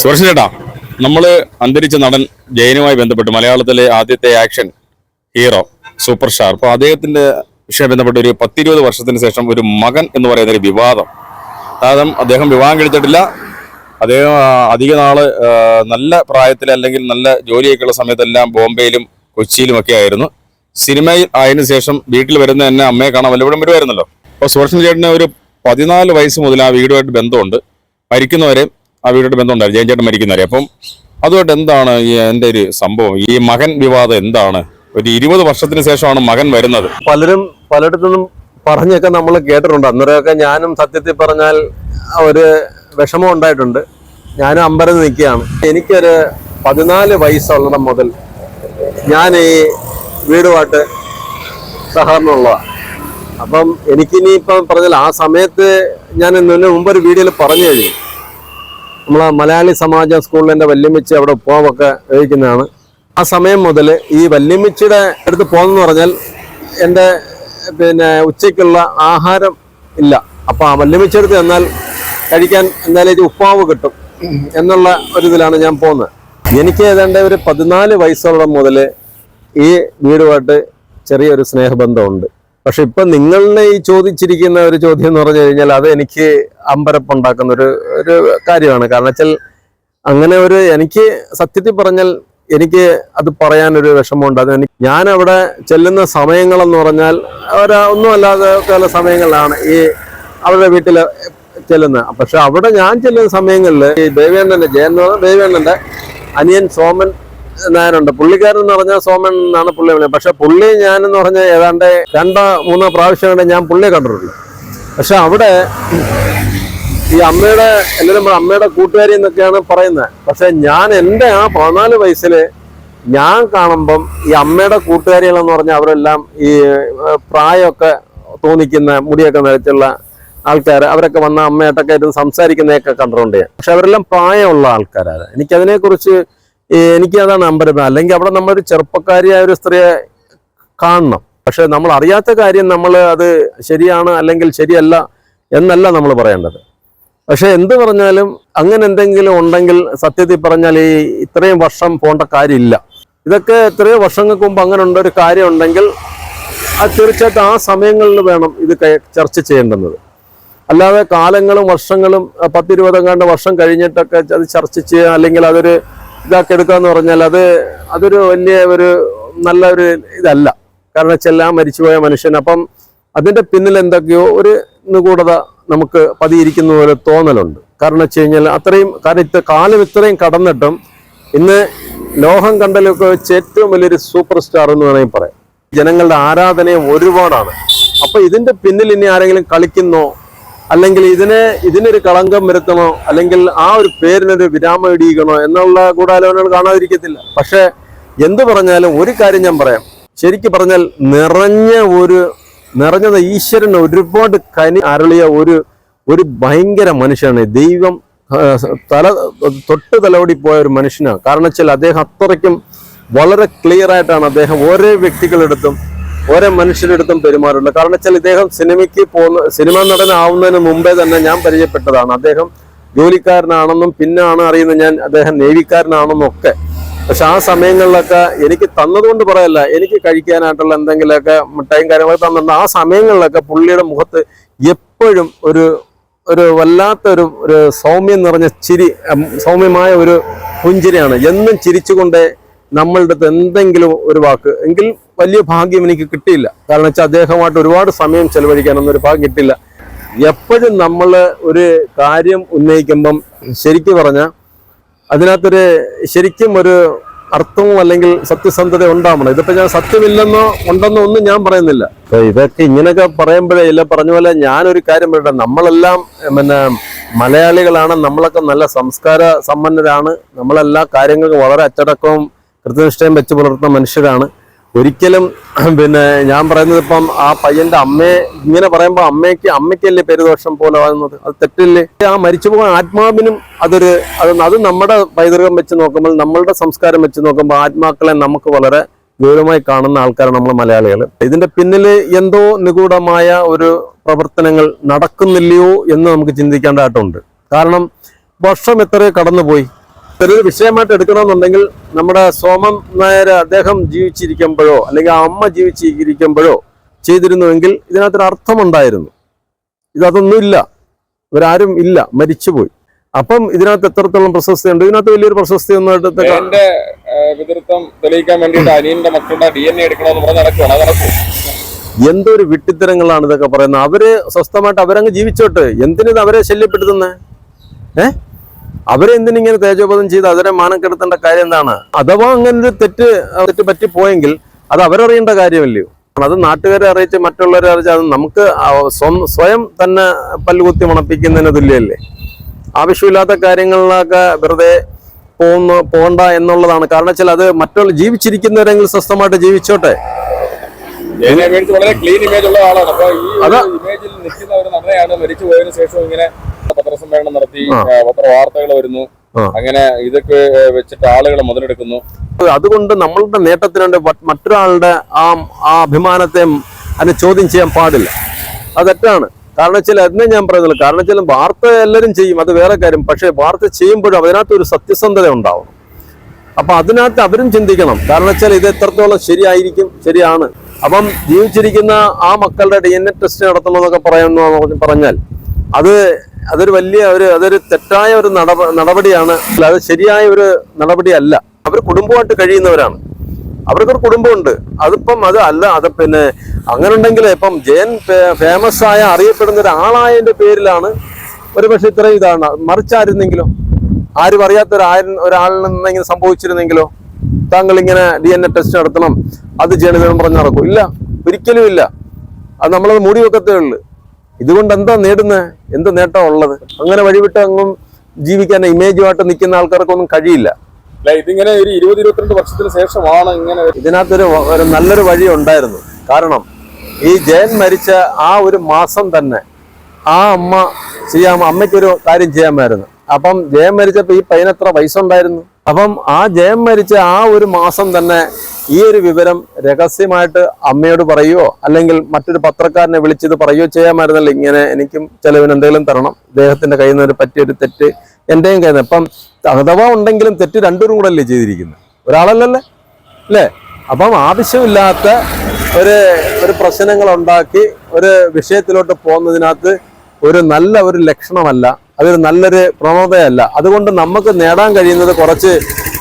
സുരക്ഷൻ ചേട്ടാ നമ്മൾ അന്തരിച്ച നടൻ ജയനുമായി ബന്ധപ്പെട്ട് മലയാളത്തിലെ ആദ്യത്തെ ആക്ഷൻ ഹീറോ സൂപ്പർ സ്റ്റാർ അപ്പൊ അദ്ദേഹത്തിന്റെ വിഷയം ബന്ധപ്പെട്ട് ഒരു പത്തിരുപത് വർഷത്തിന് ശേഷം ഒരു മകൻ എന്ന് പറയുന്ന ഒരു വിവാദം. കാരണം അദ്ദേഹം വിവാഹം കഴിച്ചിട്ടില്ല. അദ്ദേഹം അധിക നാൾ നല്ല പ്രായത്തിൽ അല്ലെങ്കിൽ നല്ല ജോലിയൊക്കെയുള്ള സമയത്തെല്ലാം ബോംബെയിലും കൊച്ചിയിലും ഒക്കെ ആയിരുന്നു. സിനിമയിൽ ആയതിനു ശേഷം വീട്ടിൽ വരുന്ന എന്നെ അമ്മയെ കാണാൻ വല്ലപ്പോഴും വരുമായിരുന്നല്ലോ. അപ്പോൾ സുരക്ഷൻ ചേട്ടന് ഒരു പതിനാല് വയസ്സ് മുതൽ ആ വീടുമായിട്ട് ബന്ധമുണ്ട്. മരിക്കുന്നവരെ ആ വീടുമായിട്ട് ബന്ധമുണ്ടായിരുന്നു. ജയൻ ചേട്ടൻ മരിക്കുന്നവരെ. അപ്പം അതുമായിട്ട് എന്താണ് ഈ എന്റെ ഒരു സംഭവം? ഈ മകൻ വിവാദം എന്താണ്? ഒരു ഇരുപത് വർഷത്തിന് ശേഷമാണ് മകൻ വരുന്നത്. പലരും പലയിടത്തുനിന്നും പറഞ്ഞൊക്കെ നമ്മൾ കേട്ടിട്ടുണ്ട്. അന്നേരമൊക്കെ ഞാനും സത്യത്തിൽ പറഞ്ഞാൽ ഒരു വിഷമം ഉണ്ടായിട്ടുണ്ട്. ഞാനും അമ്പരന്ന് നിൽക്കുകയാണ്. എനിക്കൊരു പതിനാല് വയസ്സുള്ളിടം മുതൽ ഞാൻ ഈ വീടുമായിട്ട് സഹകരണമുള്ളതാണ് അപ്പം എനിക്കിനിയിപ്പം പറഞ്ഞാൽ ആ സമയത്ത് ഞാൻ ഇതിന് മുമ്പ് ഒരു വീഡിയോയിൽ പറഞ്ഞു കഴിഞ്ഞു. നമ്മളെ മലയാളി സമാജ സ്കൂളിന്റെ വല്യമ്മച്ചി അവിടെ ഉപ്പാവൊക്കെ ഉപയോഗിക്കുന്നതാണ് ആ സമയം മുതൽ ഈ വല്യമ്മച്ചിയുടെ അടുത്ത് പോകുന്നെന്ന് പറഞ്ഞാൽ എന്റെ പിന്നെ ഉച്ചയ്ക്കുള്ള ആഹാരം ഇല്ല. അപ്പോൾ ആ വല്യമ്മിച്ചടുത്ത് ചെന്നാൽ കഴിക്കാൻ എന്തായാലും ഉപ്പാവ് കിട്ടും എന്നുള്ള ഒരു ഇതിലാണ് ഞാൻ പോകുന്നത് എനിക്ക് ഏതാണ്ട് ഒരു പതിനാല് വയസ്സുള്ള മുതൽ ഈ വീടുമായിട്ട് ചെറിയൊരു സ്നേഹബന്ധമുണ്ട്. പക്ഷെ ഇപ്പൊ നിങ്ങളുടെ ഈ ചോദിച്ചിരിക്കുന്ന ഒരു ചോദ്യം എന്ന് പറഞ്ഞു കഴിഞ്ഞാൽ അത് എനിക്ക് അമ്പരപ്പുണ്ടാക്കുന്ന ഒരു ഒരു കാര്യമാണ്. കാരണം വെച്ചാൽ അങ്ങനെ ഒരു എനിക്ക് സത്യത്തിൽ പറഞ്ഞാൽ എനിക്ക് അത് പറയാനൊരു വിഷമമുണ്ട്. അത് എനിക്ക് ഞാൻ അവിടെ ചെല്ലുന്ന സമയങ്ങളെന്ന് പറഞ്ഞാൽ ഒരു ഒന്നും അല്ലാതെ ചില സമയങ്ങളിലാണ് ഈ അവരുടെ വീട്ടിൽ ചെല്ലുന്നത്. പക്ഷെ അവിടെ ഞാൻ ചെല്ലുന്ന സമയങ്ങളിൽ ഈ ദേവേണ്ണന്റെ ജയൻ എന്ന് അനിയൻ സോമൻ നായരുണ്ട്. പുള്ളിക്കാരൻ എന്ന് പറഞ്ഞാൽ സോമൻ എന്നാണ് പുള്ളി വിളിക്കുന്നത്. പക്ഷെ പുള്ളി ഞാൻ എന്ന് പറഞ്ഞാൽ ഏതാണ്ട് രണ്ടോ മൂന്നോ പ്രാവശ്യം കണ്ട് ഞാൻ പുള്ളിയെ കണ്ടിട്ടുണ്ട് പക്ഷെ അവിടെ ഈ അമ്മയുടെ എല്ലാവരും അമ്മയുടെ കൂട്ടുകാരി എന്നൊക്കെയാണ് പറയുന്നത്. പക്ഷെ ഞാൻ എന്റെ ആ പതിനാല് വയസ്സിൽ ഞാൻ കാണുമ്പം ഈ അമ്മയുടെ കൂട്ടുകാരികളെന്ന് പറഞ്ഞാൽ അവരെല്ലാം ഈ പ്രായമൊക്കെ തോന്നിക്കുന്ന മുടിയൊക്കെ നിലച്ചുള്ള ആൾക്കാർ അവരൊക്കെ വന്ന അമ്മയായിട്ടൊക്കെ ഇരുന്ന് സംസാരിക്കുന്നതൊക്കെ കണ്ടിട്ടുണ്ട് പക്ഷെ അവരെല്ലാം പ്രായമുള്ള ആൾക്കാരാണ്. എനിക്കതിനെക്കുറിച്ച് എനിക്ക് അതാണ് നമ്പർ അല്ലെങ്കിൽ അവിടെ നമ്മളൊരു ചെറുപ്പക്കാരിയായ ഒരു സ്ത്രീയെ കാണണം. പക്ഷെ നമ്മൾ അറിയാത്ത കാര്യം നമ്മൾ അത് ശരിയാണ് അല്ലെങ്കിൽ ശരിയല്ല എന്നല്ല നമ്മൾ പറയേണ്ടത്. പക്ഷെ എന്ത് പറഞ്ഞാലും അങ്ങനെ എന്തെങ്കിലും ഉണ്ടെങ്കിൽ സത്യത്തിൽ പറഞ്ഞാൽ ഈ ഇത്രയും വർഷം പോകേണ്ട കാര്യമില്ല. ഇതൊക്കെ എത്രയോ വർഷങ്ങൾക്ക് മുമ്പ് അങ്ങനെ ഉണ്ട്. ഒരു കാര്യം ഉണ്ടെങ്കിൽ ആ തീർച്ചയായിട്ടും ആ സമയങ്ങളിൽ വേണം ഇത് ചർച്ച ചെയ്യേണ്ടുന്നത്. അല്ലാതെ കാലങ്ങളും വർഷങ്ങളും പത്തിരുപതെങ്ങാണ്ട് വർഷം കഴിഞ്ഞിട്ടൊക്കെ അത് ചർച്ച ചെയ്യുക അല്ലെങ്കിൽ അതൊരു ഇതാക്കി എടുക്കുക എന്ന് പറഞ്ഞാൽ അത് അതൊരു വലിയ ഒരു നല്ല ഒരു ഇതല്ല. കാരണം വെച്ചാൽ മരിച്ചുപോയ മനുഷ്യൻ അപ്പം അതിന്റെ പിന്നിൽ എന്തൊക്കെയോ ഒരു നിഗൂഢത നമുക്ക് പതിയിരിക്കുന്ന പോലെ തോന്നലുണ്ട്. കാരണം വെച്ച് കഴിഞ്ഞാൽ അത്രയും കാരണം ഇത്ര കാലം ഇത്രയും കടന്നിട്ടും ഇന്ന് ലോഹം കണ്ടലൊക്കെ വെച്ച് ഏറ്റവും വലിയൊരു സൂപ്പർ സ്റ്റാർ എന്ന് വേണമെങ്കിൽ പറയാം. ജനങ്ങളുടെ ആരാധനയും ഒരുപാടാണ്. അപ്പൊ ഇതിന്റെ പിന്നിൽ ഇനി ആരെങ്കിലും കളിക്കുന്നോ അല്ലെങ്കിൽ ഇതിനെ ഇതിനൊരു കളങ്കം വരുത്തണോ? അല്ലെങ്കിൽ ആ ഒരു പേരിനൊരു വിരാമം ഇടിയിക്കണോ? എന്നുള്ള ഗൂഢാലോചനകൾ കാണാതിരിക്കത്തില്ല. പക്ഷേ എന്ത് പറഞ്ഞാലും ഒരു കാര്യം ഞാൻ പറയാം. ശരിക്ക് പറഞ്ഞാൽ നിറഞ്ഞ ഒരു നിറഞ്ഞത് ഈശ്വരൻ ഒരുപാട് കനി അരളിയ ഒരു ഒരു ഭയങ്കര മനുഷ്യനാണ്. ദൈവം തല തൊട്ട് തലോടി പോയ ഒരു മനുഷ്യനാണ്. കാരണം വെച്ചാൽ അദ്ദേഹം അത്രയ്ക്കും വളരെ ക്ലിയർ ആയിട്ടാണ് അദ്ദേഹം ഓരോ വ്യക്തികളെടുത്തും ഓരോ മനുഷ്യരെടുത്തും പെരുമാറുള്ളൂ കാരണം വെച്ചാൽ ഇദ്ദേഹം സിനിമയ്ക്ക് പോകുന്ന സിനിമ നടനാവുന്നതിന് മുമ്പേ തന്നെ ഞാൻ പരിചയപ്പെട്ടതാണ്. അദ്ദേഹം ജോലിക്കാരനാണെന്നും പിന്നാണ് അറിയുന്നത് ഞാൻ അദ്ദേഹം നേവിക്കാരനാണെന്നും ഒക്കെ. പക്ഷെ ആ സമയങ്ങളിലൊക്കെ എനിക്ക് തന്നതുകൊണ്ട് പറയല്ല എനിക്ക് കഴിക്കാനായിട്ടുള്ള എന്തെങ്കിലുമൊക്കെ മിഠായും കാര്യങ്ങളൊക്കെ തന്നിട്ടുണ്ട്. ആ സമയങ്ങളിലൊക്കെ പുള്ളിയുടെ മുഖത്ത് എപ്പോഴും ഒരു ഒരു വല്ലാത്തൊരു ഒരു സൗമ്യം നിറഞ്ഞ ചിരി സൗമ്യമായ ഒരു പുഞ്ചിരിയാണ്. എന്നും ചിരിച്ചുകൊണ്ട് നമ്മളുടെ അടുത്ത് എന്തെങ്കിലും ഒരു വാക്ക്. എങ്കിൽ വലിയ ഭാഗ്യം എനിക്ക് കിട്ടിയില്ല. കാരണം വെച്ചാൽ അദ്ദേഹമായിട്ട് ഒരുപാട് സമയം ചെലവഴിക്കാനൊന്നും ഒരു ഭാഗ്യം കിട്ടില്ല എപ്പോഴും നമ്മൾ ഒരു കാര്യം ഉന്നയിക്കുമ്പം ശരിക്കും പറഞ്ഞാൽ അതിനകത്തൊരു ശരിക്കും ഒരു അർത്ഥവും അല്ലെങ്കിൽ സത്യസന്ധത ഉണ്ടാവണം. ഇതിപ്പോ ഞാൻ സത്യമില്ലെന്നോ ഉണ്ടെന്നോ ഒന്നും ഞാൻ പറയുന്നില്ല. ഇതൊക്കെ ഇങ്ങനെയൊക്കെ പറയുമ്പോഴേ ഇല്ല പറഞ്ഞ പോലെ ഞാനൊരു കാര്യം പറയട്ടെ. നമ്മളെല്ലാം പിന്നെ മലയാളികളാണ് നമ്മളൊക്കെ നല്ല സംസ്കാര സമ്പന്നരാണ് നമ്മളെല്ലാ കാര്യങ്ങൾക്കും വളരെ അച്ചടക്കവും കൃത്യനിഷ്ഠയും വെച്ച് പുലർത്തുന്ന മനുഷ്യരാണ്. ഒരിക്കലും പിന്നെ ഞാൻ പറയുന്നത് ഇപ്പം ആ പയ്യന്റെ അമ്മയെ ഇങ്ങനെ പറയുമ്പോൾ അമ്മയ്ക്ക് അമ്മയ്ക്കല്ലേ പെരുദോഷം പോലെ ആകുന്നത്? അത് തെറ്റില്ലേ? ആ മരിച്ചുപോയ ആത്മാവിനും അതൊരു അത് അത് നമ്മുടെ പൈതൃകം വെച്ച് നോക്കുമ്പോൾ നമ്മളുടെ സംസ്കാരം വെച്ച് നോക്കുമ്പോൾ ആത്മാക്കളെ നമുക്ക് വളരെ ഗൗരവമായി കാണുന്ന ആൾക്കാരാണ് നമ്മൾ മലയാളികൾ ഇതിന്റെ പിന്നിൽ എന്തോ നിഗൂഢമായ ഒരു പ്രവർത്തനങ്ങൾ നടക്കുന്നില്ലയോ എന്ന് നമുക്ക് ചിന്തിക്കേണ്ടതായിട്ടുണ്ട് കാരണം വർഷം എത്രയോ കടന്നുപോയി. ഇതൊരു വിഷയമായിട്ട് എടുക്കണമെന്നുണ്ടെങ്കിൽ നമ്മുടെ സോമൻ നായർ അദ്ദേഹം ജീവിച്ചിരിക്കുമ്പോഴോ അല്ലെങ്കിൽ ആ അമ്മ ജീവിച്ചിരിക്കുമ്പോഴോ ചെയ്തിരുന്നുവെങ്കിൽ ഇതിനകത്തൊരു അർത്ഥമുണ്ടായിരുന്നു. ഇതൊന്നുമില്ല. ഇവരാരും ഇല്ല. മരിച്ചുപോയി. അപ്പം ഇതിനകത്ത് എത്രത്തോളം പ്രശസ്തി ഉണ്ട് ഇതിനകത്ത് വലിയൊരു പ്രശസ്തി ഒന്നും എടുത്ത് ജയന്റെ പിതൃത്വം തെളിയിക്കാൻ വേണ്ടിയിട്ട് അനിയന്റെ മക്കളുടെ ഡി എൻ എ എടുക്കണമെന്ന് പറഞ്ഞ് നടക്കുവാണ്. അത് നടക്കും. എന്തോ ഒരു വിട്ടിത്തരങ്ങളാണ് ഇതൊക്കെ പറയുന്നത്. അവർ സ്വസ്ഥമായിട്ട് അവരങ്ങ് ജീവിച്ചോട്ട്. എന്തിനാ അവരെ ശല്യപ്പെടുത്തുന്നേ? ഏ? അവരെ എന്തിനിങ്ങനെ തേജോബോധം ചെയ്ത് അവരെ മാനം കെടുത്തേണ്ട കാര്യം എന്താണ്? അഥവാ അങ്ങനെ ഒരു തെറ്റ് തെറ്റ് പറ്റിപ്പോയെങ്കിൽ അത് അവരറിയേണ്ട കാര്യമല്ലയോ? അത് നാട്ടുകാരെ അറിയിച്ച് മറ്റുള്ളവരെ അറിയിച്ച് അത് നമുക്ക് സ്വയം തന്നെ പല്ലുകുത്തി മണപ്പിക്കുന്നതിന് തുല്യല്ലേ ആവശ്യമില്ലാത്ത കാര്യങ്ങളിലൊക്കെ വെറുതെ പോകുന്നു പോകണ്ട എന്നുള്ളതാണ്. കാരണം വെച്ചാൽ അത് മറ്റുള്ള ജീവിച്ചിരിക്കുന്നവരെങ്കിലും സ്വസ്ഥമായിട്ട് ജീവിച്ചോട്ടെ. വളരെ ക്ലീൻ ഇമേജ് ഉള്ള ആളാണ്. അപ്പൊ ഈ ഇമേജിൽ നിൽക്കുന്ന ഒരു നടനെയാണ് മരിച്ചു പോയതിനു ശേഷം ഇങ്ങനെ പത്രസമ്മേളനം നടത്തി ആ. ആ, പത്ര വാർത്തകൾ വരുന്നു. അങ്ങനെ ഇതൊക്കെ വെച്ചിട്ട് ആളുകൾ മുതലെടുക്കുന്നു. അതുകൊണ്ട് നമ്മളുടെ നേട്ടത്തിനുണ്ട് മറ്റൊരാളുടെ ആ ആ അഭിമാനത്തെ അതിനെ ചോദ്യം ചെയ്യാൻ പാടില്ല. അത് തെറ്റാണ്. കാരണം വെച്ചാൽ അതിനെ ഞാൻ പറയുന്നില്ല കാരണം വെച്ചാൽ വാർത്ത എല്ലാവരും ചെയ്യും അത് വേറെ കാര്യം. പക്ഷേ വാർത്ത ചെയ്യുമ്പോഴും അതിനകത്ത് ഒരു സത്യസന്ധത ഉണ്ടാവും അപ്പൊ അതിനകത്ത് അവരും ചിന്തിക്കണം. കാരണം വെച്ചാൽ ഇത് എത്രത്തോളം ശരിയായിരിക്കും ശരിയാണ്. അപ്പം ജീവിച്ചിരിക്കുന്ന ആ മക്കളുടെ ഡി എൻ എ ടെസ്റ്റ് നടത്തണമെന്നൊക്കെ പറയുന്നു പറഞ്ഞാൽ അത് അതൊരു വലിയ ഒരു അതൊരു തെറ്റായ ഒരു നടപ നടപടിയാണ്. അത് ശരിയായ ഒരു നടപടിയല്ല. അവർ കുടുംബമായിട്ട് കഴിയുന്നവരാണ്. അവർക്കൊരു കുടുംബമുണ്ട്. അതിപ്പം അത് അല്ല അത് പിന്നെ അങ്ങനെ ഉണ്ടെങ്കിൽ ഇപ്പം ജയൻ ഫേമസ് ആയ അറിയപ്പെടുന്ന ഒരാളായതിന്റെ പേരിലാണ് ഒരു പക്ഷെ ഇത്രയും ഇതാണ്. മറിച്ചായിരുന്നെങ്കിലോ? ആരും അറിയാത്ത ഒരാൾ ഒരാളിൽ നിന്നെങ്കിലും സംഭവിച്ചിരുന്നെങ്കിലോ? താങ്കൾ ഇങ്ങനെ ഡി എൻ എ ടെസ്റ്റ് നടത്തണം. അത് ചെയ്യണമെന്ന് പറഞ്ഞ് നടക്കും. ഇല്ല ഒരിക്കലും ഇല്ല അത് നമ്മളത് മൂടി വെക്കത്തേ ഉള്ളൂ. ഇതുകൊണ്ട് എന്താ നേടുന്നത് എന്ത് നേട്ടം ഉള്ളത്? അങ്ങനെ വഴിവിട്ട് അങ്ങും ജീവിക്കാൻ ഇമേജുമായിട്ട് നിൽക്കുന്ന ആൾക്കാർക്കൊന്നും കഴിയില്ല. ഇതിങ്ങനെ ഒരു ഇരുപത് ഇരുപത്തിരണ്ട് വർഷത്തിന് ശേഷമാണ് ഇങ്ങനെ ഇതിനകത്തൊരു ഒരു നല്ലൊരു വഴി ഉണ്ടായിരുന്നു. കാരണം ഈ ജയൻ മരിച്ച ആ ഒരു മാസം തന്നെ ആ അമ്മ ചെയ്യാൻ അമ്മയ്ക്കൊരു കാര്യം ചെയ്യാമായിരുന്നു. അപ്പം ജയം മരിച്ചപ്പോൾ ഈ പയ്യനെത്ര വയസ്സുണ്ടായിരുന്നു? അപ്പം ആ ജയം മരിച്ച ആ ഒരു മാസം തന്നെ ഈ ഒരു വിവരം രഹസ്യമായിട്ട് അമ്മയോട് പറയുകയോ അല്ലെങ്കിൽ മറ്റൊരു പത്രക്കാരനെ വിളിച്ചത് പറയുകയോ ചെയ്യാമായിരുന്നല്ലോ. ഇങ്ങനെ എനിക്കും ചെലവിന് എന്തെങ്കിലും തരണം. ഇദ്ദേഹത്തിന്റെ കയ്യിൽ നിന്ന് ഒരു പറ്റിയൊരു തെറ്റ് എന്റെയും കയ്യിൽ നിന്ന്. അപ്പം അഥവാ ഉണ്ടെങ്കിലും തെറ്റ് രണ്ടുപേരും കൂടെ അല്ലേ ചെയ്തിരിക്കുന്നത് ഒരാളല്ലല്ലേ? അല്ലേ? അപ്പം ആവശ്യമില്ലാത്ത ഒരു ഒരു പ്രശ്നങ്ങൾ ഉണ്ടാക്കി ഒരു വിഷയത്തിലോട്ട് പോകുന്നതിനകത്ത് ഒരു നല്ല ഒരു ലക്ഷണമല്ല അതൊരു നല്ലൊരു പ്രവണതയല്ല. അതുകൊണ്ട് നമുക്ക് നേടാൻ കഴിയുന്നത് കുറച്ച്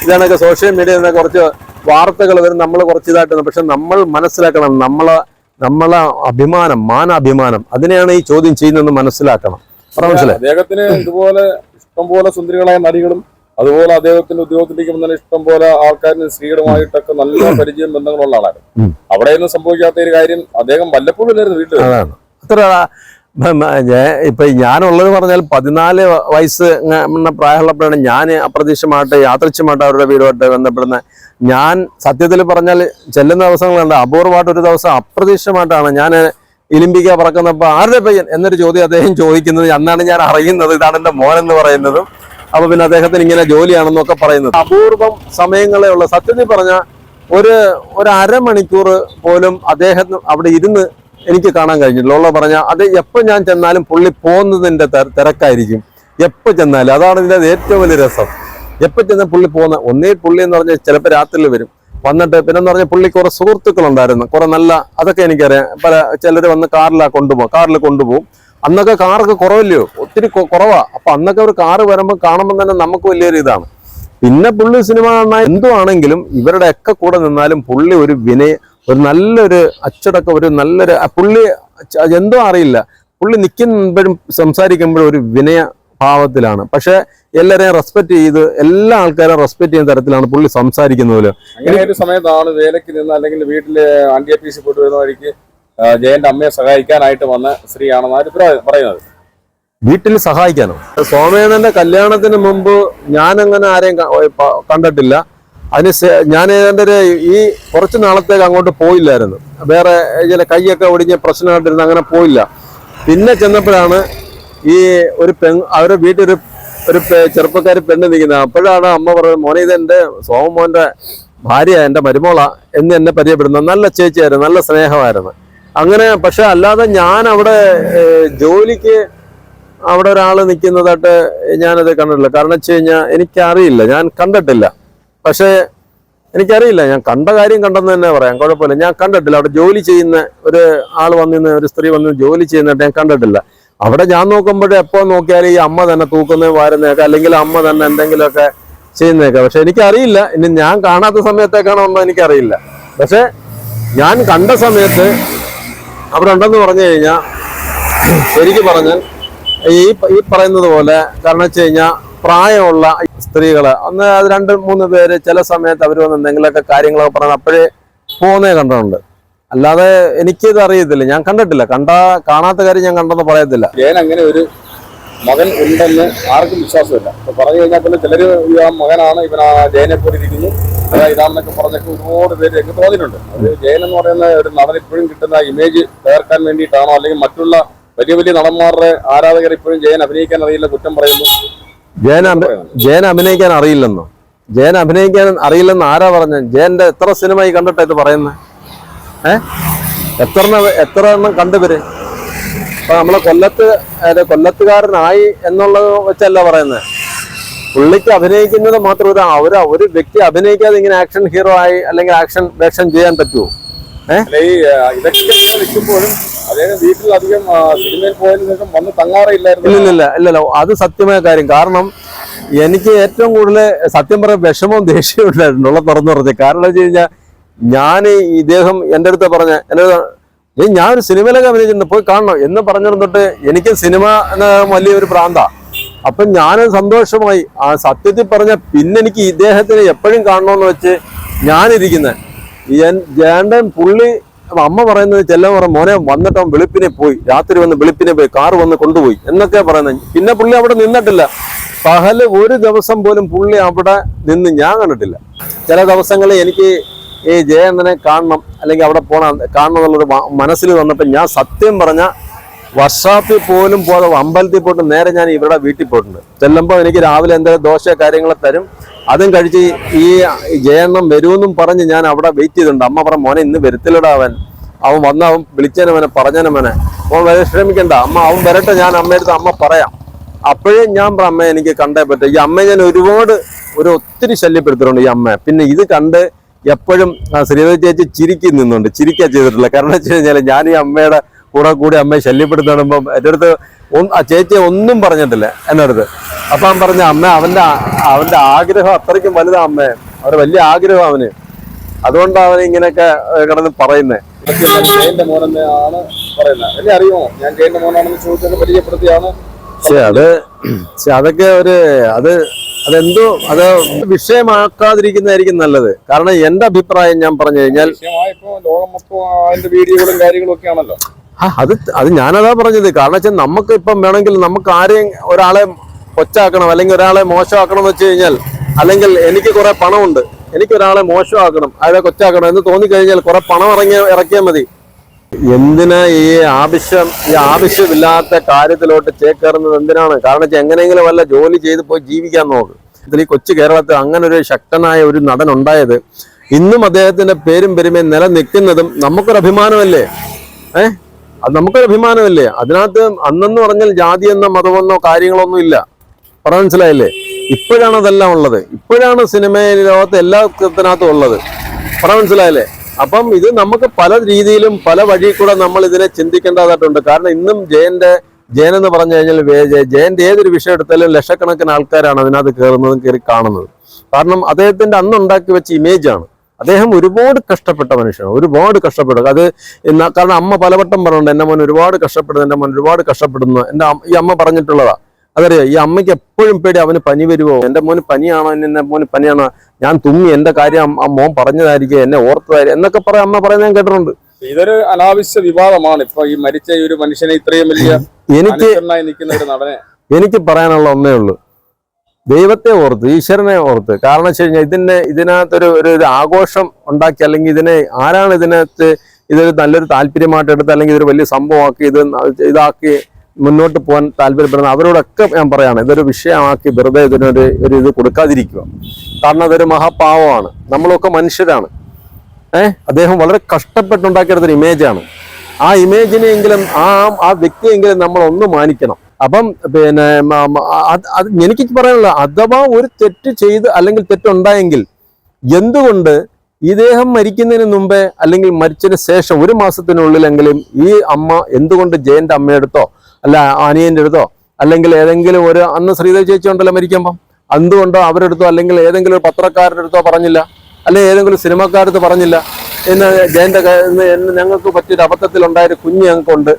ഇതാണൊക്കെ സോഷ്യൽ മീഡിയ കുറച്ച് വാർത്തകൾ വരും. നമ്മൾ കുറച്ച് ഇതായിട്ട് പക്ഷെ നമ്മൾ മനസ്സിലാക്കണം. നമ്മളെ നമ്മളെ അഭിമാനം മാനാഭിമാനം അതിനെയാണ് ഈ ചോദ്യം ചെയ്യുന്നതെന്ന് മനസ്സിലാക്കണം. മനസ്സിലായി? അദ്ദേഹത്തിന് ഇതുപോലെ ഇഷ്ടംപോലെ സുന്ദരികളായ നടികളും അതുപോലെ അദ്ദേഹത്തിന്റെ ഉദ്യോഗത്തിലേക്ക് വന്ന ഇഷ്ടംപോലെ ആൾക്കാരിന് സ്ത്രീകളുമായിട്ടൊക്കെ നല്ല പരിചയം ബന്ധങ്ങളുള്ള ആളാണ് അവിടെയൊന്നും സംഭവിക്കാത്ത ഒരു കാര്യം അദ്ദേഹം വല്ലപ്പോഴും വീട്ടിൽ അത്ര ഇപ്പൊ ഞാനുള്ളത് പറഞ്ഞാൽ പതിനാല് വയസ്സ് പ്രായമുള്ളപ്പോഴാണ് ഞാൻ അപ്രതീക്ഷമായിട്ട് യാദൃച്ഛമായിട്ട് അവരുടെ വീടുമായിട്ട് ബന്ധപ്പെടുന്നത്. ഞാൻ സത്യത്തിൽ പറഞ്ഞാൽ ചെല്ലുന്ന ദിവസങ്ങളുണ്ട് അപൂർവമായിട്ട് ഒരു ദിവസം അപ്രതീക്ഷമായിട്ടാണ് ഞാൻ ഇലിമ്പിക്ക പറക്കുന്നപ്പോൾ ആരുടെ പയ്യൻ എന്നൊരു ചോദ്യം അദ്ദേഹം ചോദിക്കുന്നത് അന്നാണ് ഞാൻ അറിയുന്നത് ഇതാണ് എന്റെ മോൻ എന്ന് പറയുന്നതും. അപ്പൊ പിന്നെ അദ്ദേഹത്തിന് ഇങ്ങനെ ജോലിയാണെന്നൊക്കെ പറയുന്നത്. അപൂർവം സമയങ്ങളേ ഉള്ള. സത്യത്തിൽ പറഞ്ഞ ഒരു ഒരു അരമണിക്കൂർ പോലും അദ്ദേഹം അവിടെ ഇരുന്ന് എനിക്ക് കാണാൻ കഴിഞ്ഞില്ല ഉള്ള പറഞ്ഞ അത് എപ്പോൾ ഞാൻ ചെന്നാലും പുള്ളി പോകുന്നതിന്റെ തിരക്കായിരിക്കും. എപ്പോൾ ചെന്നാലും അതാണ് ഇതിന്റെ ഏറ്റവും വലിയ രസം. എപ്പോൾ ചെന്നാൽ പുള്ളി പോകുന്ന ഒന്നേ പുള്ളി എന്ന് പറഞ്ഞാൽ ചിലപ്പോൾ രാത്രിയിൽ വരും. വന്നിട്ട് പിന്നെ എന്ന് പറഞ്ഞാൽ പുള്ളി കുറേ സുഹൃത്തുക്കളുണ്ടായിരുന്നു. കുറേ നല്ല അതൊക്കെ എനിക്കറിയാം. പല ചിലർ വന്ന് കാറിലാണ് കൊണ്ടുപോകും. കാറിൽ കൊണ്ടുപോകും. അന്നൊക്കെ കാറൊക്കെ കുറവല്ലയോ? ഒത്തിരി കുറവാണ് അപ്പം അന്നൊക്കെ ഒരു കാറ് വരുമ്പോൾ കാണുമ്പോൾ തന്നെ നമുക്ക് വലിയൊരു ഇതാണ്. പിന്നെ പുള്ളി സിനിമ കാണാൻ എന്തുവാണെങ്കിലും ഇവരുടെ ഒക്കെ കൂടെ നിന്നാലും പുള്ളി ഒരു വിനയ ഒരു നല്ലൊരു അച്ചടക്കം ഒരു നല്ലൊരു പുള്ളി എന്തോ അറിയില്ല. പുള്ളി നിൽക്കുമ്പോഴും സംസാരിക്കുമ്പോഴും ഒരു വിനയ ഭാവത്തിലാണ്. പക്ഷെ എല്ലാവരെയും റെസ്പെക്ട് ചെയ്ത് എല്ലാ ആൾക്കാരെയും റെസ്പെക്ട് ചെയ്യുന്ന തരത്തിലാണ് പുള്ളി സംസാരിക്കുന്നത്. ഒരു സമയത്ത് സമയത്താണ് വേലയ്ക്ക് നിന്ന് അല്ലെങ്കിൽ വീട്ടിൽ ആന്റി സി പോയിട്ട് വരുന്ന വഴിക്ക് ജയന്റെ അമ്മയെ സഹായിക്കാനായിട്ട് വന്ന സ്ത്രീയാണെന്നാണ് പറയുന്നത്? വീട്ടിൽ സഹായിക്കാനോ? സോമേന്ദ്രന്റെ കല്യാണത്തിന് മുമ്പ് ഞാനങ്ങനെ ആരെയും കണ്ടിട്ടില്ല. അതിന് ഞാൻ ഏതാണ്ട് ഒരു ഈ കുറച്ച് നാളത്തേക്ക് അങ്ങോട്ട് പോയില്ലായിരുന്നു. വേറെ ചില കൈയൊക്കെ ഒടിഞ്ഞ പ്രശ്നമായിട്ടിരുന്ന് അങ്ങനെ പോയില്ല. പിന്നെ ചെന്നപ്പോഴാണ് ഈ ഒരു പെൺ അവരുടെ വീട്ടിൽ ഒരു ചെറുപ്പക്കാരി പെണ്ണ് നിൽക്കുന്നത്. അപ്പോഴാണ് അമ്മ പറയുന്നത് മോനെ ഇത് എന്റെ സോമമോന്റെ ഭാര്യ എന്റെ മരുമോള എന്ന് എന്നെ പരിചയപ്പെടുന്നത്. നല്ല ചേച്ചിയായിരുന്നു നല്ല സ്നേഹമായിരുന്നു. അങ്ങനെ പക്ഷെ അല്ലാതെ ഞാൻ അവിടെ ജോലിക്ക് അവിടെ ഒരാൾ നിൽക്കുന്നതായിട്ട് ഞാനത് കണ്ടിട്ടില്ല. കാരണം വെച്ച് കഴിഞ്ഞാൽ എനിക്കറിയില്ല ഞാൻ കണ്ടിട്ടില്ല. പക്ഷേ എനിക്കറിയില്ല ഞാൻ കണ്ട കാര്യം കണ്ടെന്ന് തന്നെ പറയാം കുഴപ്പമില്ല. ഞാൻ കണ്ടിട്ടില്ല അവിടെ ജോലി ചെയ്യുന്ന ഒരു ആൾ വന്നിന്ന് ഒരു സ്ത്രീ വന്ന് ജോലി ചെയ്യുന്നതായിട്ട് ഞാൻ കണ്ടിട്ടില്ല. അവിടെ ഞാൻ നോക്കുമ്പോഴേ എപ്പോ നോക്കിയാലും ഈ അമ്മ തന്നെ തൂക്കുന്നതും വാരുന്നതൊക്കെ അല്ലെങ്കിൽ അമ്മ തന്നെ എന്തെങ്കിലുമൊക്കെ ചെയ്യുന്നതൊക്കെ. പക്ഷെ എനിക്കറിയില്ല ഇനി ഞാൻ കാണാത്ത സമയത്തേക്കാണോ ഒന്നും എനിക്കറിയില്ല. പക്ഷെ ഞാൻ കണ്ട സമയത്ത് അവിടെ ഉണ്ടെന്ന് പറഞ്ഞു കഴിഞ്ഞാൽ ശരിക്കും പറഞ്ഞാൽ ഈ ഈ പറയുന്നത് പോലെ കാരണം വെച്ച് കഴിഞ്ഞാൽ പ്രായമുള്ള സ്ത്രീകൾ അന്ന് രണ്ട് മൂന്ന് പേര് ചില സമയത്ത് അവർ വന്ന് എന്തെങ്കിലുമൊക്കെ കാര്യങ്ങളൊക്കെ പറഞ്ഞ് അപ്പോഴേ പോകുന്നേ കണ്ടിട്ടുണ്ട്. അല്ലാതെ എനിക്കിത് അറിയത്തില്ല. ഞാൻ കണ്ടിട്ടില്ല. കണ്ട കാണാത്ത കാര്യം ഞാൻ കണ്ടെന്ന് പറയത്തില്ല. അങ്ങനെ ഒരു മകൻ ഉണ്ടെന്ന് ആർക്കും വിശ്വാസമില്ല. അപ്പൊ പറഞ്ഞു കഴിഞ്ഞാൽ പിന്നെ ചിലര് ആ മകനാണ് ഇവൻ ആ ജയനെ പോലെ ഇരിക്കുന്നു. അതാ ഇതാണെന്നൊക്കെ പറഞ്ഞൊക്കെ ഒരുപാട് പേര് എനിക്ക് തോന്നിയിട്ടുണ്ട് അത് ജയൻ എന്ന് പറയുന്ന ഒരു നടൻ ഇപ്പോഴും കിട്ടുന്ന ഇമേജ് തകർക്കാൻ വേണ്ടിയിട്ടാണോ അല്ലെങ്കിൽ മറ്റുള്ള വലിയ വലിയ നടന്മാരുടെ ആരാധകർ ഇപ്പോഴും ജയൻ അഭിനയിക്കാൻ അറിയില്ല കുറ്റം പറയുന്നു. ജയൻ ജയൻ അഭിനയിക്കാൻ അറിയില്ലെന്നോ? ജയൻ അഭിനയിക്കാൻ അറിയില്ലെന്ന് ആരാ പറഞ്ഞ ജയന്റെ എത്ര സിനിമ ഈ കണ്ടിട്ടാ ഇത് പറയുന്നത് ഏ? എത്ര എത്ര എണ്ണം കണ്ടുവര് അപ്പൊ നമ്മളെ കൊല്ലത്ത് കൊല്ലത്തുകാരനായി എന്നുള്ളത് വെച്ചല്ല പറയുന്നത് പുള്ളിക്ക് അഭിനയിക്കുന്നത് മാത്രം ഒരു ഒരു ഒരു വ്യക്തി അഭിനയിക്കാതെ ഇങ്ങനെ ആക്ഷൻ ഹീറോ ആയി അല്ലെങ്കിൽ ആക്ഷൻ വേഷം ചെയ്യാൻ പറ്റുമോ ഏഹ് ഇതൊക്കെ നിൽക്കുമ്പോഴും വീട്ടിൽ അധികം സിനിമയിൽ പോയതിനു ശേഷം വന്ന് തങ്ങാറില്ലായിരുന്നു ഇല്ലില്ല. അത് സത്യമായ കാര്യം. കാരണം എനിക്ക് ഏറ്റവും കൂടുതൽ സത്യം പറയാൻ വിഷമവും ദേഷ്യവും ഉണ്ടായിരുന്നു ഉള്ള തുറന്നു പറഞ്ഞത് കാരണം എന്ന് വെച്ച് കഴിഞ്ഞാൽ ഞാൻ ഇദ്ദേഹം എന്റെ അടുത്ത് പറഞ്ഞ എന്റെ ഞാൻ ഒരു സിനിമയിലൊക്കെ അഭിനയിച്ചിട്ടുണ്ട് പോയി കാണണം. എന്ന് പറഞ്ഞിരുന്നിട്ട് എനിക്ക് സിനിമ എന്ന വലിയൊരു പ്രാന്ത അപ്പം ഞാൻ സന്തോഷമായി. ആ സത്യത്തിൽ പറഞ്ഞ പിന്നെ എനിക്ക് ഇദ്ദേഹത്തിന് എപ്പോഴും കാണണമെന്ന് വെച്ച് ഞാനിരിക്കുന്നത് ജേണ്ടൻ പുള്ളി അപ്പൊ അമ്മ പറയുന്നത് ചെല്ലം പറ മോനെ വന്നിട്ട് അവൻ വെളുപ്പിനെ പോയി. രാത്രി വന്ന് വെളുപ്പിനെ പോയി കാറ് വന്ന് കൊണ്ടുപോയി. എന്നൊക്കെ പറയുന്നത്. പിന്നെ പുള്ളി അവിടെ നിന്നിട്ടില്ല. പകൽ ഒരു ദിവസം പോലും പുള്ളി അവിടെ നിന്ന് ഞാൻ കണ്ടിട്ടില്ല. ചില ദിവസങ്ങളിൽ എനിക്ക് ഈ ജയണ്ണനെ കാണണം അല്ലെങ്കിൽ അവിടെ പോകണം കാണണം എന്നുള്ളൊരു മ- മനസ്സിൽ വന്നപ്പോൾ ഞാൻ സത്യം പറഞ്ഞ വർഷാപ്പിൽ പോലും പോകാതെ അമ്പലത്തിൽ പോയിട്ട് നേരെ ഞാൻ ഇവരുടെ വീട്ടിൽ പോയിട്ടുണ്ട്. ചെല്ലുമ്പോൾ എനിക്ക് രാവിലെ എന്തെങ്കിലും ദോശ കാര്യങ്ങളെ തരും. അതും കഴിച്ച് ഈ ജയണ്ണം വരുമെന്നും പറഞ്ഞ് ഞാൻ അവിടെ വെയിറ്റ് ചെയ്തിട്ടുണ്ട്. അമ്മ പറഞ്ഞ മോനെ ഇന്ന് വരുത്തില്ലടാ അവൻ. അവൻ വന്ന അവൻ വിളിച്ചനവനെ പറഞ്ഞനവനെ അവൻ വിഷമിക്കണ്ട അമ്മ അവൻ വരട്ടെ ഞാൻ അമ്മയടുത്ത് അമ്മ പറയാം. അപ്പോഴേ ഞാൻ പറ അമ്മയെ എനിക്ക് കണ്ടേ പറ്റും. ഈ അമ്മയെ ഞാൻ ഒരുപാട് ഒരു ഒത്തിരി ശല്യപ്പെടുത്തിയിട്ടുണ്ട് ഈ അമ്മ പിന്നെ ഇത് കണ്ട് എപ്പോഴും ശ്രീദേവി ചേച്ചി ചിരിക്കി നിന്നുണ്ട്. ചിരിക്കുക ചെയ്തിട്ടില്ല കാരണം വെച്ച് കഴിഞ്ഞാൽ ഞാൻ ഈ അമ്മയുടെ കൂടെ കൂടി അമ്മയെ ശല്യപ്പെടുത്തണമ്പം എന്റെ അടുത്ത് ആ ചേച്ചിയെ ഒന്നും പറഞ്ഞിട്ടില്ല എന്റെ അടുത്ത് അപ്പൊ അവൻ പറഞ്ഞ അമ്മ അവന്റെ അവന്റെ അവന്റെ ആഗ്രഹം അത്രയ്ക്കും വലുതാ അമ്മ. അവന്റെ വലിയ ആഗ്രഹം അവന്. അതുകൊണ്ടാണ് അവൻ ഇങ്ങനെയൊക്കെ കിടന്ന് പറയുന്നത് ഞാൻ ജയന്റെ മോനെന്നാണ് പറയുന്നത്. എന്നെ അറിയുമോ? ഞാൻ ജയന്റെ മോനാണെന്ന് ചോദിച്ചത് പരിചയപ്പെടുത്തിയാണ്. പക്ഷെ അത് പക്ഷെ അതൊക്കെ ഒരു അത് അതെന്തോ അത് വിഷയമാക്കാതിരിക്കുന്നതായിരിക്കും നല്ലത്. കാരണം എന്റെ അഭിപ്രായം ഞാൻ പറഞ്ഞു കഴിഞ്ഞാൽ വിഷയമായപ്പോ ലോകം മൊത്തം അതിന്റെ വീഡിയോകളും കാര്യങ്ങളും ഒക്കെ ആണല്ലോ അത് അത് ഞാനതാ പറഞ്ഞത്. കാരണം വെച്ചാൽ നമുക്ക് ഇപ്പം വേണമെങ്കിൽ നമുക്ക് ആരെയും ഒരാളെ കൊച്ചാക്കണം അല്ലെങ്കിൽ ഒരാളെ മോശമാക്കണം എന്ന് വെച്ച് കഴിഞ്ഞാൽ അല്ലെങ്കിൽ എനിക്ക് കുറെ പണമുണ്ട് എനിക്ക് ഒരാളെ മോശമാക്കണം അയാളെ കൊച്ചാക്കണം എന്ന് തോന്നിക്കഴിഞ്ഞാൽ കുറെ പണം ഇറങ്ങിയ ഇറക്കിയാൽ മതി. എന്തിനാ ഈ ആവശ്യം ഈ ആവശ്യമില്ലാത്ത കാര്യത്തിലോട്ട് ചേക്കേറുന്നത് എന്തിനാണ്? കാരണം വെച്ചാൽ എങ്ങനെയെങ്കിലും വല്ല ജോലി ചെയ്ത് പോയി ജീവിക്കാൻ നോക്ക്. ഇതിൽ കൊച്ചു കേരളത്തിൽ അങ്ങനെ ഒരു ശക്തനായ ഒരു നടൻ ഉണ്ടായത് ഇന്നും അദ്ദേഹത്തിന്റെ പേരും പെരുമയും നിലനിൽക്കുന്നതും നമുക്കൊരു അഭിമാനമല്ലേ ഏഹ് അത് നമുക്കൊരു അഭിമാനമല്ലേ? അതിനകത്ത് അന്നെന്ന് പറഞ്ഞാൽ ജാതി എന്ന മതമെന്നോ കാര്യങ്ങളൊന്നും ഇല്ല. പറഞ്ഞ മനസ്സിലായില്ലേ? ഇപ്പോഴാണ് അതെല്ലാം ഉള്ളത്. ഇപ്പോഴാണ് സിനിമയിൽ ലോകത്ത് എല്ലാ ഇതിനകത്തും ഉള്ളത്. പറഞ്ഞ മനസ്സിലായില്ലേ? അപ്പം ഇത് നമുക്ക് പല രീതിയിലും പല വഴി കൂടെ നമ്മൾ ഇതിനെ ചിന്തിക്കേണ്ടതായിട്ടുണ്ട്. കാരണം ഇന്നും ജയന്റെ ജയൻ എന്ന് പറഞ്ഞു കഴിഞ്ഞാൽ ജയന്റെ ഏതൊരു വിഷയം എടുത്താലും ലക്ഷക്കണക്കിന് ആൾക്കാരാണ് അതിനകത്ത് കയറുന്നതും കയറി കാണുന്നത്. കാരണം അദ്ദേഹത്തിന്റെ അന്ന് ഉണ്ടാക്കി വെച്ച ഇമേജാണ് അദ്ദേഹം ഒരുപാട് കഷ്ടപ്പെട്ട മനുഷ്യനാണ്. ഒരുപാട് കഷ്ടപ്പെട്ടു അത് കാരണം അമ്മ പലവട്ടം പറഞ്ഞിട്ടുണ്ട് എന്റെ മോൻ ഒരുപാട് കഷ്ടപ്പെടുന്നു എന്റെ മോൻ ഒരുപാട് കഷ്ടപ്പെടുന്നു. എന്റെ ഈ അമ്മ പറഞ്ഞിട്ടുള്ളതാ. അതറിയോ? ഈ അമ്മയ്ക്ക് എപ്പോഴും പേടി അവന് പനി വരുമോ എന്റെ മോന് പനിയാണോ? എന്റെ മോന് പനിയാണോ? ഞാൻ തുമ്മി എന്റെ കാര്യം ആ മോൻ പറഞ്ഞതായിരിക്കും എന്നെ ഓർത്തതായിരിക്കും എന്നൊക്കെ പറയാം അമ്മ പറയുന്നത് ഞാൻ കേട്ടിട്ടുണ്ട്. ഇതൊരു അനാവശ്യ വിവാദമാണ്. ഇപ്പൊ ഈ മരിച്ച ഈ ഒരു മനുഷ്യനെ ഇത്രയും വലിയ എനിക്ക് അനുസരണായി നിൽക്കുന്ന ഒരു നടനെ. എനിക്ക് പറയാനുള്ള ഒന്നേ ഉള്ളൂ. ദൈവത്തെ ഓർത്ത് ഈശ്വരനെ ഓർത്ത്. കാരണം വെച്ച് കഴിഞ്ഞാൽ ഇതിനെ ഇതിനകത്തൊരു ഒരു ആഘോഷം ഉണ്ടാക്കി അല്ലെങ്കിൽ ഇതിനെ ആരാണ് ഇതിനകത്ത് ഇതൊരു നല്ലൊരു താല്പര്യമായിട്ട് എടുത്ത് അല്ലെങ്കിൽ ഇതൊരു വലിയ സംഭവമാക്കി ഇത് ഇതാക്കി മുന്നോട്ട് പോകാൻ താല്പര്യപ്പെടുന്ന അവരോടൊക്കെ ഞാൻ പറയാണ് ഇതൊരു വിഷയമാക്കി വെറുതെ ഇതിനൊരു ഒരു ഇത് കൊടുക്കാതിരിക്കുക. കാരണം അതൊരു മഹാപാവമാണ്. നമ്മളൊക്കെ മനുഷ്യരാണ്. ഏഹ് അദ്ദേഹം വളരെ കഷ്ടപ്പെട്ടുണ്ടാക്കിയെടുത്തൊരു ഇമേജാണ് ആ ഇമേജിനെങ്കിലും ആ ആ വ്യക്തിയെങ്കിലും നമ്മൾ ഒന്ന് മാനിക്കണം. അപ്പം പിന്നെ എനിക്ക് പറയാനുള്ള അഥവാ ഒരു തെറ്റ് ചെയ്ത് അല്ലെങ്കിൽ തെറ്റുണ്ടായെങ്കിൽ എന്തുകൊണ്ട് ദേഹം മരിക്കുന്നതിന് മുമ്പേ അല്ലെങ്കിൽ മരിച്ചതിന് ശേഷം ഒരു മാസത്തിനുള്ളിലെങ്കിലും ഈ അമ്മ എന്തുകൊണ്ട് ജയന്റെ അമ്മയെടുത്തോ അല്ല അനിയന്റെ അടുത്തോ അല്ലെങ്കിൽ ഏതെങ്കിലും ഒരു അന്ന് ശ്രീദേവി ചേച്ചി ഉണ്ടല്ലോ മരിക്കുമ്പം എന്തുകൊണ്ടോ അവരെടുത്തോ അല്ലെങ്കിൽ ഏതെങ്കിലും ഒരു പത്രക്കാരുടെ അടുത്തോ പറഞ്ഞില്ല അല്ലെങ്കിൽ ഏതെങ്കിലും സിനിമക്കാരടുത്ത് പറഞ്ഞില്ല എന്ന് ജയന്റെ ഞങ്ങൾക്ക് പറ്റിയൊരു അബദ്ധത്തിൽ ഉണ്ടായൊരു കുഞ്ഞ് ഞങ്ങൾക്കുണ്ട്.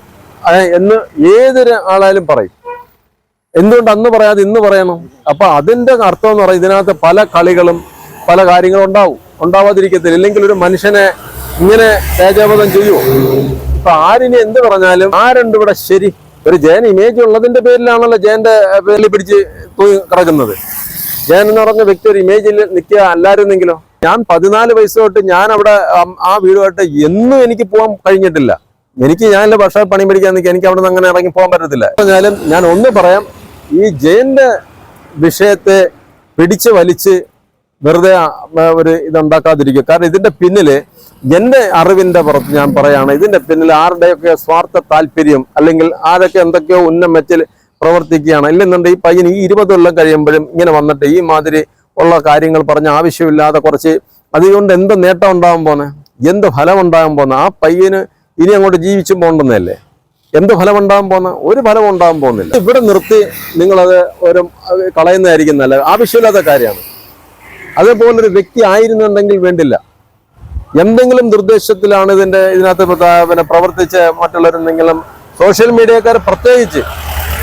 എന്ന് ഏതൊരു ആളായാലും പറയും. എന്തുകൊണ്ട് അന്ന് പറയാതെ ഇന്ന് പറയണം? അപ്പൊ അതിന്റെ അർത്ഥം എന്ന് പറയുന്നത് ഇതിനകത്ത് പല കളികളും പല കാര്യങ്ങളും ഉണ്ടാവും. ഉണ്ടാവാതിരിക്കത്തില്ല. ഇല്ലെങ്കിൽ ഒരു മനുഷ്യനെ ഇങ്ങനെ തേജോപതം ചെയ്യുമോ ഇപ്പൊ ആരിനെ എന്ത് പറഞ്ഞാലും ആരുണ്ട് ഇവിടെ ശരി? ഒരു ജയൻ ഇമേജ് ഉള്ളതിന്റെ പേരിലാണല്ലോ ജയന്റെ പേരിൽ പിടിച്ച് തൂങ്ങി കിടക്കുന്നത്. ജയൻ എന്ന് പറഞ്ഞ വ്യക്തി ഒരു ഇമേജിൽ നിൽക്കുക അല്ലായിരുന്നെങ്കിലോ? ഞാൻ പതിനാല് വയസ്സോട്ട് ഞാൻ അവിടെ ആ വീടുമായിട്ട് എന്നും എനിക്ക് പോകാൻ കഴിഞ്ഞിട്ടില്ല. എനിക്ക് ഞാൻ ഞാനല്ല ഭക്ഷണ പണി പിടിക്കാൻ നിൽക്കുക എനിക്ക് അവിടെ നിന്ന് അങ്ങനെ ഇറങ്ങി പോകാൻ പറ്റത്തില്ല. എന്നാലും ഞാൻ ഒന്ന് പറയാം ഈ ജയന്റെ വിഷയത്തെ പിടിച്ച് വലിച്ച് വെറുതെ ഒരു ഇതുണ്ടാക്കാതിരിക്കുക കാരണം ഇതിന്റെ പിന്നിൽ എന്റെ അറിവിന്റെ പുറത്ത് ഞാൻ പറയാണ് ഇതിന്റെ പിന്നിൽ ആരുടെയൊക്കെ സ്വാർത്ഥ താല്പര്യം അല്ലെങ്കിൽ ആരൊക്കെ എന്തൊക്കെയോ ഉന്നം വെച്ചിൽ പ്രവർത്തിക്കുകയാണ്. ഇല്ലെന്നുണ്ടെങ്കിൽ ഈ പയ്യൻ ഈ ഇരുപത് കൊല്ലം കഴിയുമ്പോഴും ഇങ്ങനെ വന്നിട്ട് ഈ മാതിരി ഉള്ള കാര്യങ്ങൾ പറഞ്ഞ് ആവശ്യമില്ലാതെ കുറച്ച് അതുകൊണ്ട് എന്ത് നേട്ടം ഉണ്ടാകാൻ പോന്നെ? എന്ത് ഫലം ഉണ്ടാകാൻ പോന്നെ? ആ പയ്യന് ഇനി അങ്ങോട്ട് ജീവിച്ചും പോകണ്ടെന്നല്ലേ എന്ത് ഫലം ഉണ്ടാകാൻ പോകുന്ന ഒരു ഫലം ഉണ്ടാകാൻ പോകുന്നില്ല. ഇവിടെ നിർത്തി നിങ്ങളത് ഒരു കളയുന്നതായിരിക്കും നല്ലത്. ആവശ്യമില്ലാത്ത കാര്യമാണ്. അതേപോലൊരു വ്യക്തി ആയിരുന്നുണ്ടെങ്കിൽ വേണ്ടില്ല. എന്തെങ്കിലും നിർദ്ദേശത്തിലാണ് ഇതിന്റെ ഇതിനകത്ത് പിന്നെ പ്രവർത്തിച്ച് മറ്റുള്ളവരെന്തെങ്കിലും സോഷ്യൽ മീഡിയക്കാർ പ്രത്യേകിച്ച്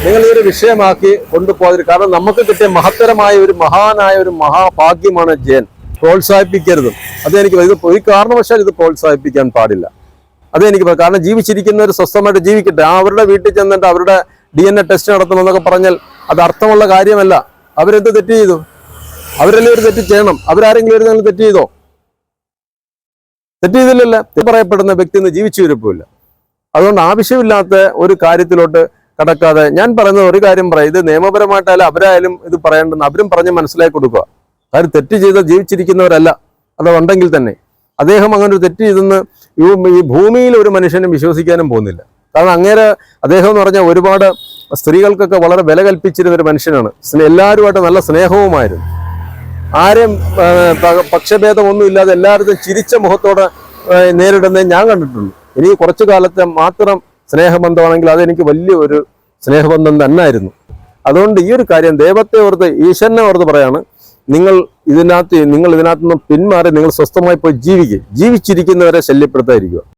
നിങ്ങൾ ഈ ഒരു വിഷയമാക്കി കൊണ്ടുപോകരുത് കാരണം നമുക്ക് കിട്ടിയ മഹത്തരമായ ഒരു മഹാനായ ഒരു മഹാഭാഗ്യമാണ് ജയൻ. പ്രോത്സാഹിപ്പിക്കരുതും. അതെനിക്ക് ഇത് ഒരു കാരണവശാൽ ഇത് പ്രോത്സാഹിപ്പിക്കാൻ പാടില്ല. അതെനിക്ക് കാരണം ജീവിച്ചിരിക്കുന്നവർ സ്വസ്ഥമായിട്ട് ജീവിക്കട്ടെ. ആ അവരുടെ വീട്ടിൽ ചെന്നിട്ട് അവരുടെ ഡി എൻ എ ടെസ്റ്റ് നടത്തണമെന്നൊക്കെ പറഞ്ഞാൽ അത് അർത്ഥമുള്ള കാര്യമല്ല. അവരെന്ത് തെറ്റ് ചെയ്തു? അവരെല്ലാം ഒരു തെറ്റ് ചെയ്യണം. അവരാരെങ്കിലും ഒരു നിങ്ങൾ തെറ്റ് ചെയ്തോ? തെറ്റ് ചെയ്തില്ലല്ലോ. പറയപ്പെടുന്ന വ്യക്തി ഇന്ന് ജീവിച്ചു വരപ്പില്ല. അതുകൊണ്ട് ആവശ്യമില്ലാത്ത ഒരു കാര്യത്തിലോട്ട് കടക്കാതെ ഞാൻ പറയുന്ന ഒരു കാര്യം പറയാം. ഇത് നിയമപരമായിട്ടായാലും അവരായാലും ഇത് പറയേണ്ടെന്ന് അവരും പറഞ്ഞ് മനസ്സിലാക്കി കൊടുക്കുക. കാര്യം തെറ്റ് ചെയ്ത് ജീവിച്ചിരിക്കുന്നവരല്ല. അത് ഉണ്ടെങ്കിൽ തന്നെ. അദ്ദേഹം അങ്ങനെ ഒരു തെറ്റ് ചെയ്തെന്ന് ഈ- ഭൂമിയിൽ ഒരു മനുഷ്യനും വിശ്വസിക്കാനും പോകുന്നില്ല. കാരണം അങ്ങേരെ അദ്ദേഹം എന്ന് പറഞ്ഞാൽ ഒരുപാട് സ്ത്രീകൾക്കൊക്കെ വളരെ വില കൽപ്പിച്ചിരുന്ന ഒരു മനുഷ്യനാണ്. എല്ലാവരുമായിട്ട് നല്ല സ്നേഹവുമായിരുന്നു. ആരെയും പക്ഷഭേദമൊന്നും ഇല്ലാതെ എല്ലാവരും ചിരിച്ച മുഖത്തോടെ നേരിടുന്നത് ഞാൻ കണ്ടിട്ടുള്ളൂ. ഇനി കുറച്ചു കാലത്തെ മാത്രം സ്നേഹബന്ധമാണെങ്കിൽ അതെനിക്ക് വലിയ ഒരു സ്നേഹബന്ധം തന്നെയായിരുന്നു അതുകൊണ്ട് ഈ ഒരു കാര്യം ദൈവത്തെ ഓർത്ത് ഈശ്വരനെ ഓർത്ത് പറയാണ് നിങ്ങൾ ഇതിനകത്ത് നിങ്ങൾ ഇതിനകത്ത് നിന്ന് പിന്മാറി നിങ്ങൾ സ്വസ്ഥമായി പോയി ജീവിക്കുക ജീവിച്ചിരിക്കുന്നവരെ ശല്യപ്പെടുത്താതിരിക്കുക.